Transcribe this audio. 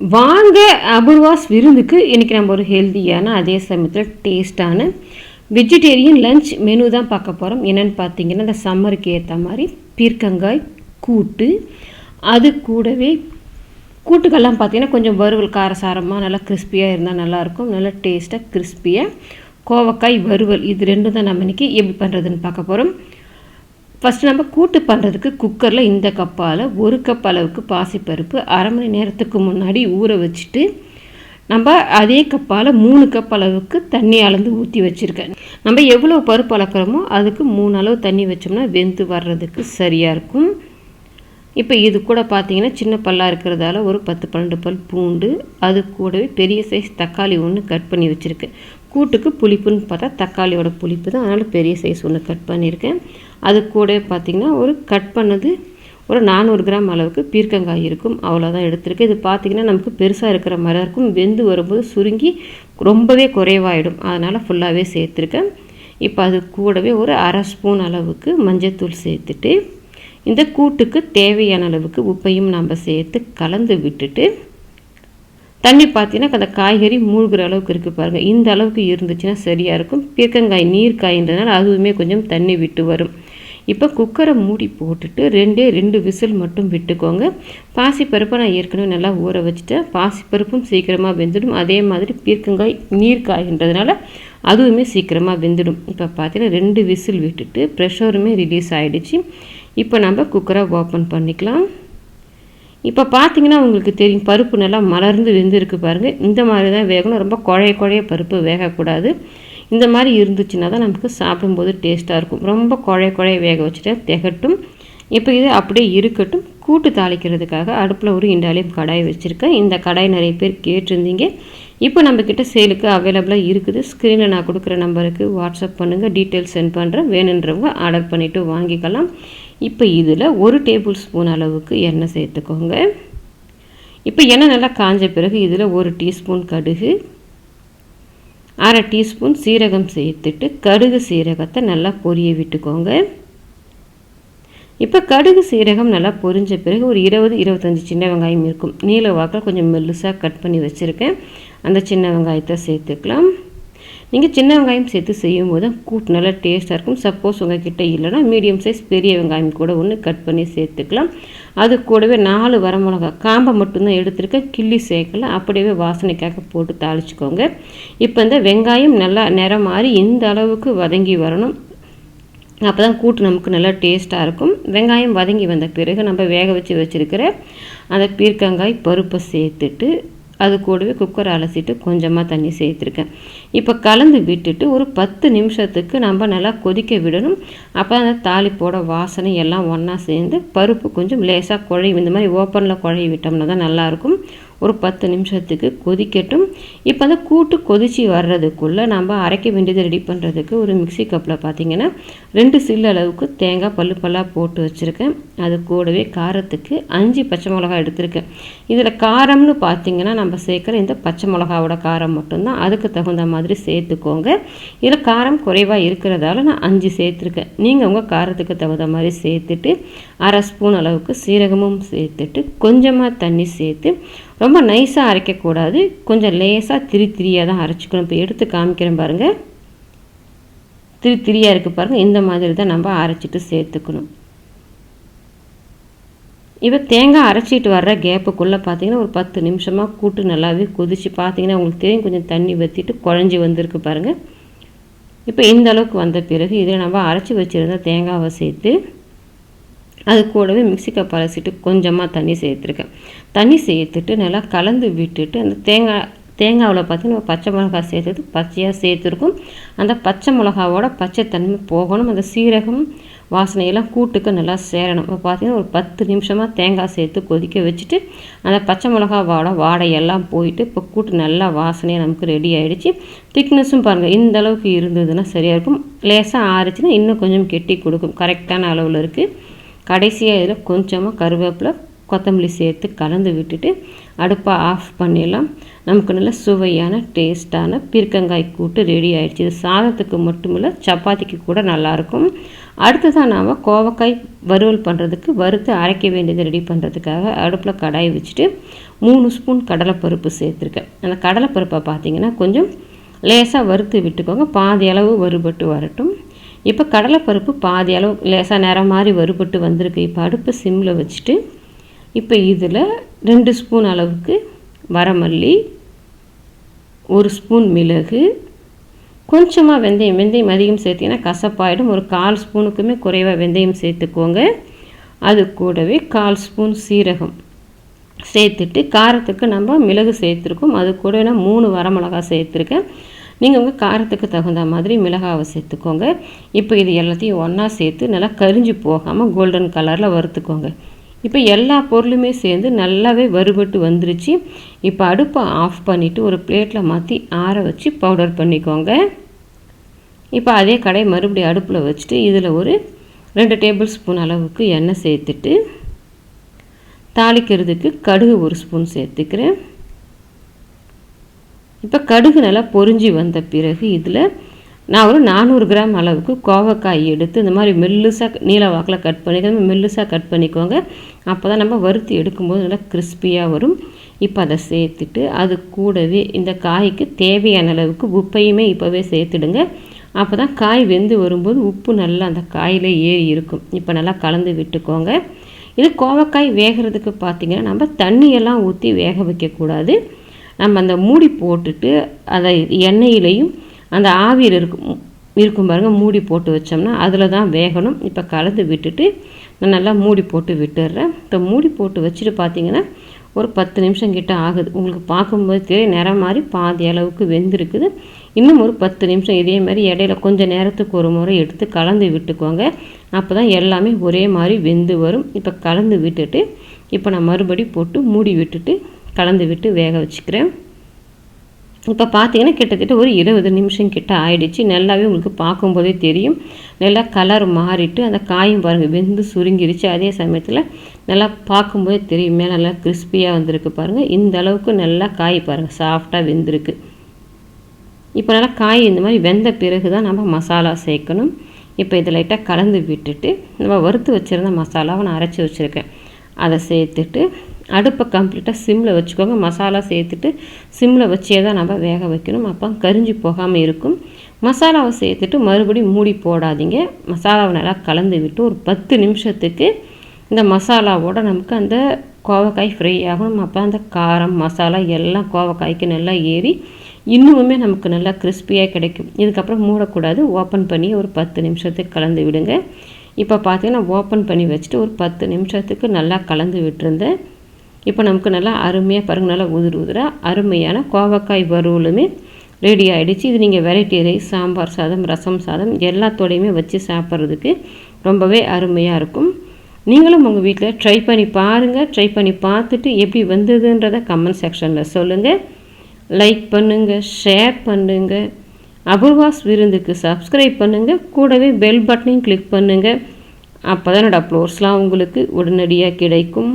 வாங்க அபூர்வாஸ் விருந்துக்கு இன்றைக்கி நம்ம ஒரு ஹெல்த்தியான அதே சமயத்தில் டேஸ்டான வெஜிடேரியன் லஞ்ச் மெனு தான் பார்க்க போகிறோம் என்னென்னு பார்த்தீங்கன்னா இந்த சம்மருக்கு ஏற்ற மாதிரி பீர்க்கங்காய் கூட்டு அது கூடவே கூட்டுக்கெல்லாம் பார்த்தீங்கன்னா கொஞ்சம் வறுவல் காரசாரமாக நல்லா கிறிஸ்பியாக இருந்தால் நல்லாயிருக்கும். நல்லா டேஸ்ட்டாக கிறிஸ்பியாக கோவக்காய் வறுவல் இது ரெண்டும் தான் நம்ம இன்றைக்கி எப்படி பண்ணுறதுன்னு பார்க்க போகிறோம் ஃபஸ்ட்டு நம்ம கூட்டு பண்ணுறதுக்கு குக்கரில் இந்த கப்பால் ஒரு கப் அளவுக்கு பாசிப்பருப்பு அரை மணி நேரத்துக்கு முன்னாடி ஊற வச்சுட்டு நம்ம அதே கப்பால் மூணு கப் அளவுக்கு தண்ணி அளந்து ஊற்றி வச்சுருக்கேன். நம்ம எவ்வளோ பருப்பு அளக்கிறோமோ அதுக்கு மூணு அளவு தண்ணி வச்சோம்னா வெந்து வர்றதுக்கு சரியாக இருக்கும். இப்போ இது கூட பார்த்தீங்கன்னா சின்ன பல்லாக இருக்கிறதால ஒரு பத்து பன்னெண்டு பல் பூண்டு அது கூடவே பெரிய சைஸ் தக்காளி ஒன்று கட் பண்ணி வச்சுருக்கேன் கூட்டுக்கு புளிப்புன்னு பார்த்தா தக்காளியோட புளிப்பு தான். அதனால் பெரிய சைஸ் ஒன்று கட் பண்ணியிருக்கேன். அது கூட பார்த்திங்கன்னா ஒரு கட் பண்ணது ஒரு நானூறு கிராம் அளவுக்கு பீர்க்கங்காய் இருக்கும். அவ்வளோதான் எடுத்திருக்கேன். இது பார்த்திங்கன்னா நமக்கு பெருசாக இருக்கிற மாதிரி இருக்கும். வெந்து வரும்போது சுருங்கி ரொம்பவே குறைவாயிடும். அதனால் ஃபுல்லாகவே சேர்த்துருக்கேன். இப்போ அது கூடவே ஒரு அரை ஸ்பூன் அளவுக்கு மஞ்சத்தூள் சேர்த்துட்டு இந்த கூட்டுக்கு தேவையான அளவுக்கு உப்பையும் நம்ம சேர்த்து கலந்து விட்டுட்டு தண்ணி பார்த்தீங்கன்னா அந்த காய்கறி மூழ்கிற அளவுக்கு இருக்குது பாருங்கள் இந்த அளவுக்கு இருந்துச்சுன்னா சரியாக இருக்கும். பீர்க்கங்காய் நீர் காயின்றதுனால அதுவுமே கொஞ்சம் தண்ணி விட்டு வரும். இப்போ குக்கரை மூடி போட்டுட்டு ரெண்டே ரெண்டு விசில் மட்டும் விட்டுக்கோங்க. பாசிப்பருப்பை நான் ஏற்கனவே நல்லா ஊற வச்சுட்டேன். பாசிப்பருப்பும் சீக்கிரமாக வெந்துடும். அதே மாதிரி பீர்க்கங்காய் நீர் காயின்றதுனால அதுவுமே சீக்கிரமாக வெந்துடும். இப்போ பார்த்தீங்கன்னா ரெண்டு விசில் விட்டுட்டு ப்ரெஷருமே ரிலீஸ் ஆகிடுச்சு இப்போ நம்ம குக்கரை ஓப்பன் பண்ணிக்கலாம். இப்போ பார்த்தீங்கன்னா உங்களுக்கு தெரியும் பருப்பு நல்லா மலர்ந்து வெந்திருக்கு பாருங்கள் இந்த மாதிரி தான் வேகணும். ரொம்ப குழைய குழைய பருப்பு வேகக்கூடாது. இந்த மாதிரி இருந்துச்சுன்னா தான் நமக்கு சாப்பிடும்போது டேஸ்ட்டாக இருக்கும். ரொம்ப குழைய குழைய வேக வச்சுட்டு திகட்டும். இப்போ இது அப்படியே இருக்கட்டும். கூட்டு தாளிக்கிறதுக்காக அடுப்பில் ஒரு இண்டாலியம் கடாய் வச்சுருக்கேன். இந்த கடாய் நிறைய பேர் கேட்டிருந்தீங்க. இப்போ நம்மக்கிட்ட சேலுக்கு அவைலபிளாக இருக்குது. ஸ்க்ரீனில் நான் கொடுக்குற நம்பருக்கு வாட்ஸ்அப் பண்ணுங்கள் டீட்டெயில்ஸ் சென்ட் பண்ணுறேன். வேணுன்றவங்க ஆர்டர் பண்ணிவிட்டு வாங்கிக்கலாம். இப்போ இதில் ஒரு டேபிள் ஸ்பூன் அளவுக்கு எண்ணெய் சேர்த்துக்கோங்க. இப்போ எண்ணெய் நல்லா காஞ்ச பிறகு இதில் ஒரு டீஸ்பூன் கடுகு அரை டீஸ்பூன் சீரகம் சேர்த்துட்டு கடுகு சீரகத்தை நல்லா பொரிய விட்டுக்கோங்க. இப்போ கடுகு சீரகம் நல்லா பொரிஞ்ச பிறகு ஒரு இருபது இருபத்தஞ்சி சின்ன வெங்காயம் இருக்கும். நீல வாக்கில் கொஞ்சம் மெல்லுசாக கட் பண்ணி வச்சுருக்கேன். அந்த சின்ன வெங்காயத்தை சேர்த்துக்கலாம். நீங்கள் சின்ன வெங்காயம் சேர்த்து செய்யும்போது கூட்டு நல்லா டேஸ்ட்டாக இருக்கும். சப்போஸ் உங்கள் கிட்டே இல்லைனா மீடியம் சைஸ் பெரிய வெங்காயம் கூட ஒன்று கட் பண்ணி சேர்த்துக்கலாம். அது கூடவே நாலு வரமிளகா காம்பை மட்டும்தான் எடுத்துருக்கேன். கிள்ளி சேர்க்கல. அப்படியே வாசனைக்காக போட்டு தாளிச்சிக்கோங்க. இப்போ இந்த வெங்காயம் நல்லா நிறம் மாறி இந்த அளவுக்கு வதங்கி வரணும். அப்போ தான் கூட்டு நமக்கு நல்லா டேஸ்ட்டாக இருக்கும். வெங்காயம் வதங்கி வந்த பிறகு நம்ம வேக வச்சு வச்சுருக்கிற அந்த பீர்க்கங்காய் பருப்பை சேர்த்துட்டு அது கூடவே குக்கரை அலசிட்டு கொஞ்சமாக தண்ணி சேர்த்துருக்கேன். இப்போ கலந்து விட்டுட்டு ஒரு பத்து நிமிஷத்துக்கு நம்ம நல்லா கொதிக்க விடணும். அப்போ அந்த தாளிப்போட வாசனை எல்லாம் ஒன்றா சேர்ந்து பருப்பு கொஞ்சம் லேசாக குழையும் இந்த மாதிரி ஓப்பனில் குழைய விட்டோம்னா தான் நல்லாயிருக்கும் ஒரு பத்து நிமிஷத்துக்கு கொதிக்கட்டும். இப்போ அந்த கூட்டு கொதிச்சு வர்றதுக்குள்ளே நம்ம அரைக்க வேண்டியதை ரெடி பண்ணுறதுக்கு ஒரு மிக்சி கப்பில் பார்த்திங்கன்னா ரெண்டு சில்லு அளவுக்கு தேங்காய் பல்லு பல்லாக போட்டு வச்சுருக்கேன். அது கூடவே காரத்துக்கு அஞ்சு பச்சை மிளகா எடுத்திருக்கேன். இதில் காரம்னு பார்த்திங்கன்னா நம்ம சேர்க்குற இந்த பச்சை மிளகாவோட காரம் மட்டும்தான். அதுக்கு தகுந்த மாதிரி சேர்த்துக்கோங்க. இதில் காரம் குறைவாக இருக்கிறதால நான் அஞ்சு சேர்த்துருக்கேன். நீங்கள் உங்கள் காரத்துக்கு தகுந்த மாதிரி சேர்த்துட்டு அரை ஸ்பூன் அளவுக்கு சீரகமும் சேர்த்துட்டு கொஞ்சமாக தண்ணி சேர்த்து ரொம்ப நைஸாக அரைக்கக்கூடாது. கொஞ்சம் லேசாக திரி திரியாக தான் அரைச்சிக்கணும். இப்போ எடுத்து காமிக்கிறேன் பாருங்கள் திரி திரியாக இருக்குது பாருங்கள் இந்த மாதிரி தான் நம்ம அரைச்சிட்டு சேர்த்துக்கணும். இப்போ தேங்காய் அரைச்சிட்டு வர்ற கேப்புக்குள்ளே பார்த்தீங்கன்னா ஒரு பத்து நிமிஷமாக கூட்டு நல்லாவே கொதித்து பார்த்தீங்கன்னா உங்களுக்கு தெரியும். கொஞ்சம் தண்ணி வற்றிட்டு குழஞ்சி வந்திருக்கு பாருங்கள் இப்போ இந்த அளவுக்கு வந்த பிறகு இதில் நம்ம அரைச்சி வச்சுருந்த தேங்காவை சேர்த்து அது கூடவே மிக்சி கப் அலசிட்டு கொஞ்சமாக தண்ணி சேர்த்துருக்கேன். தண்ணி சேர்த்துட்டு நல்லா கலந்து விட்டுட்டு அந்த தேங்காய் தேங்காவில் பார்த்திங்கன்னா பச்சை மிளகா சேர்த்துட்டு பச்சையாக சேர்த்துருக்கும். அந்த பச்சை மிளகாவோட பச்சை தன்மை போகணும். அந்த சீரகம் வாசனையெல்லாம் கூட்டுக்கு நல்லா சேரணும். இப்போ பார்த்தீங்கன்னா ஒரு பத்து நிமிஷமாக தேங்காய் சேர்த்து கொதிக்க வச்சுட்டு அந்த பச்சை மிளகாவோட வாடையெல்லாம் போயிட்டு இப்போ கூட்டு நல்லா வாசனையாக நமக்கு ரெடி ஆகிடுச்சு திக்னஸும் பாருங்கள் இந்த அளவுக்கு இருந்ததுன்னா சரியாக இருக்கும். லேசாக ஆறிச்சுன்னா இன்னும் கொஞ்சம் கெட்டி கொடுக்கும். கரெக்டான அளவில் இருக்குது கடைசியாக இதில் கொஞ்சமாக கருவேப்பிலை கொத்தமல்லி சேர்த்து கலந்து விட்டுட்டு அடுப்பை ஆஃப் பண்ணிடலாம். நமக்கு நல்ல சுவையான டேஸ்ட்டான பீர்க்கங்காய் கூட்டு ரெடி ஆயிடுச்சு. இது சாதத்துக்கு மட்டும் இல்லை சப்பாத்திக்கு கூட நல்லாயிருக்கும். அடுத்ததான் நாம் கோவக்காய் வறுவல் பண்ணுறதுக்கு வறுத்து அரைக்க வேண்டியதை ரெடி பண்ணுறதுக்காக அடுப்பில் கடாயை வச்சுட்டு மூணு ஸ்பூன் கடலைப்பருப்பு சேர்த்துருக்கேன். அந்த கடலைப்பருப்பை பார்த்தீங்கன்னா கொஞ்சம் லேசாக வறுத்து விட்டுக்கோங்க. பாதி அளவு வறுபட்டு வரட்டும். இப்போ கடலைப்பருப்பு பாதி அளவு லேசாக நேரம் மாதிரி வறுபட்டு வந்திருக்கு. இப்போ அடுப்பு சிம்மில் வச்சுட்டு இப்போ இதில் ரெண்டு ஸ்பூன் அளவுக்கு வரமல்லி ஒரு ஸ்பூன் மிளகு. கொஞ்சமாக வெந்தயம் வெந்தயம் அதிகம் சேர்த்திங்கன்னா கசப்பாயிடும். ஒரு கால் ஸ்பூனுக்குமே குறைவாக வெந்தயம் சேர்த்துக்கோங்க. அது கூடவே கால் ஸ்பூன் சீரகம் சேர்த்துட்டு காரத்துக்கு நம்ம மிளகு சேர்த்துருக்கோம். அது கூட நான் மூணு வரமிளகா சேர்த்துருக்கேன். நீங்கள் உங்கள் காரத்துக்கு தகுந்த மாதிரி மிளகாவை சேர்த்துக்கோங்க. இப்போ இது எல்லாத்தையும் ஒன்றா சேர்த்து நல்லா கரிஞ்சு போகாமல் கோல்டன் கலரில் வறுத்துக்கோங்க. இப்போ எல்லா பொருளுமே சேர்ந்து நல்லாவே வறுபட்டு வந்துருச்சு. இப்போ அடுப்பை ஆஃப் பண்ணிவிட்டு ஒரு பிளேட்டில் மாற்றி ஆற வச்சு பவுடர் பண்ணிக்கோங்க. இப்போ அதே கடை மறுபடியும் அடுப்பில் வச்சுட்டு இதில் ஒரு ரெண்டு டேபிள் ஸ்பூன் அளவுக்கு எண்ணெய் சேர்த்துட்டு தாளிக்கிறதுக்கு கடுகு ஒரு ஸ்பூன் சேர்த்துக்கிறேன். இப்போ கடுகு நல்லா பொறிஞ்சி வந்த பிறகு இதில் நான் ஒரு நானூறு கிராம் அளவுக்கு கோவக்காய் எடுத்து இந்த மாதிரி மெல்லுசாக நீல வாக்கில் கட் பண்ணிக்கணும் மெல்லுசாக கட் பண்ணிக்கோங்க. அப்போ தான் நம்ம வறுத்து எடுக்கும்போது நல்லா கிறிஸ்பியாக வரும். இப்போ அதை சேர்த்துட்டு அது கூடவே இந்த காய்க்கு தேவையான அளவுக்கு உப்பையுமே இப்போவே சேர்த்துடுங்க. அப்போ தான் காய் வெந்து வரும்போது உப்பு நல்லா அந்த காயில் ஏறி இருக்கும். இப்போ நல்லா கலந்து விட்டுக்கோங்க. இது கோவக்காய் வேகிறதுக்கு பார்த்திங்கன்னா நம்ம தண்ணியெல்லாம் ஊற்றி வேக வைக்கக்கூடாது. நம்ம அந்த மூடி போட்டுட்டு அதை எண்ணெயிலையும் அந்த ஆவியில் இருக்கும் இருக்கும் பாருங்கள் மூடி போட்டு வச்சோம்னா அதில் தான் வேகணும். இப்போ கலந்து விட்டுட்டு நான் நல்லா மூடி போட்டு விட்டுடுறேன் இப்போ மூடி போட்டு வச்சுட்டு பார்த்தீங்கன்னா ஒரு பத்து நிமிஷம் கிட்ட ஆகுது. உங்களுக்கு பார்க்கும்போது தெரியும் நிறம் மாதிரி பாதி அளவுக்கு வெந்திருக்குது. இன்னும் ஒரு பத்து நிமிஷம் இதே மாதிரி இடையில கொஞ்சம் நேரத்துக்கு ஒரு முறை எடுத்து கலந்து விட்டுக்கோங்க. அப்போ தான் எல்லாமே ஒரே மாதிரி வெந்து வரும். இப்போ கலந்து விட்டுட்டு இப்போ நான் மறுபடி போட்டு மூடி விட்டுட்டு கலந்து விட்டு வேக வச்சுக்கிறேன். இப்போ பார்த்தீங்கன்னா கிட்டத்தட்ட ஒரு இருபது நிமிஷம் கிட்ட ஆயிடுச்சு. நல்லாவே உங்களுக்கு பார்க்கும்போதே தெரியும். நல்லா கலர் மாறிட்டு அந்த காயும் பாருங்கள் வெந்து சுருங்கிருச்சு. அதே சமயத்தில் நல்லா பார்க்கும்போதே தெரியும். மேலே நல்லா கிறிஸ்பியாக வந்திருக்கு பாருங்கள் இந்த அளவுக்கு நல்லா காய் பாருங்கள் சாஃப்டாக வெந்திருக்கு. இப்போ நல்லா காய் இந்த மாதிரி வெந்த பிறகு தான் நம்ம மசாலா சேர்க்கணும். இப்போ இதை லைட்டாக கலந்து விட்டுட்டு நம்ம வறுத்து வச்சுருந்த மசாலாவை நான் அரைச்சி வச்சுருக்கேன். அதை சேர்த்துட்டு அடுப்பை கம்ப்ளீட்டாக சிம்மில் வச்சுக்கோங்க. மசாலா சேர்த்துட்டு சிம்மில் வச்சே தான் நம்ம வேக வைக்கணும். அப்போ கரிஞ்சி போகாமல் இருக்கும். மசாலாவை சேர்த்துட்டு மறுபடியும் மூடி போடாதீங்க. மசாலாவை நல்லா கலந்து விட்டு ஒரு பத்து நிமிஷத்துக்கு இந்த மசாலாவோட நமக்கு அந்த கோவக்காய் ஃப்ரை ஆகணும். அப்போ அந்த காரம் மசாலா எல்லாம் கோவக்காய்க்கு நல்லா ஏறி இன்னுமே நமக்கு நல்லா கிறிஸ்பியாக கிடைக்கும். இதுக்கப்புறம் மூடக்கூடாது. ஓப்பன் பண்ணி ஒரு பத்து நிமிஷத்துக்கு கலந்து விடுங்க. இப்போ பார்த்தீங்கன்னா ஓப்பன் பண்ணி வச்சுட்டு ஒரு பத்து நிமிஷத்துக்கு நல்லா கலந்து விட்டுருந்தேன். இப்போ நமக்கு நல்லா அருமையாக பாருங்கள் நல்லா உதிர் உதிராக அருமையான கோவக்காய் வறுவலுமே ரெடி ஆகிடுச்சு இது நீங்கள் வெரைட்டி ரைஸ் சாம்பார் சாதம் ரசம் சாதம் எல்லாத்தோடையுமே வச்சு சாப்பிட்றதுக்கு ரொம்பவே அருமையாக இருக்கும். நீங்களும் உங்கள் வீட்டில் ட்ரை பண்ணி பாருங்கள் ட்ரை பண்ணி பார்த்துட்டு எப்படி வந்ததுன்றதை கமெண்ட் செக்ஷனில் சொல்லுங்கள் லைக் பண்ணுங்கள் ஷேர் பண்ணுங்கள் அபூர்வாஸ் விருந்துக்கு சப்ஸ்கிரைப் பண்ணுங்கள் கூடவே பெல் பட்டனையும் கிளிக் பண்ணுங்கள் அப்போ தான் என்னோடய அப்லோட்ஸ்லாம் உங்களுக்கு உடனடியாக கிடைக்கும்.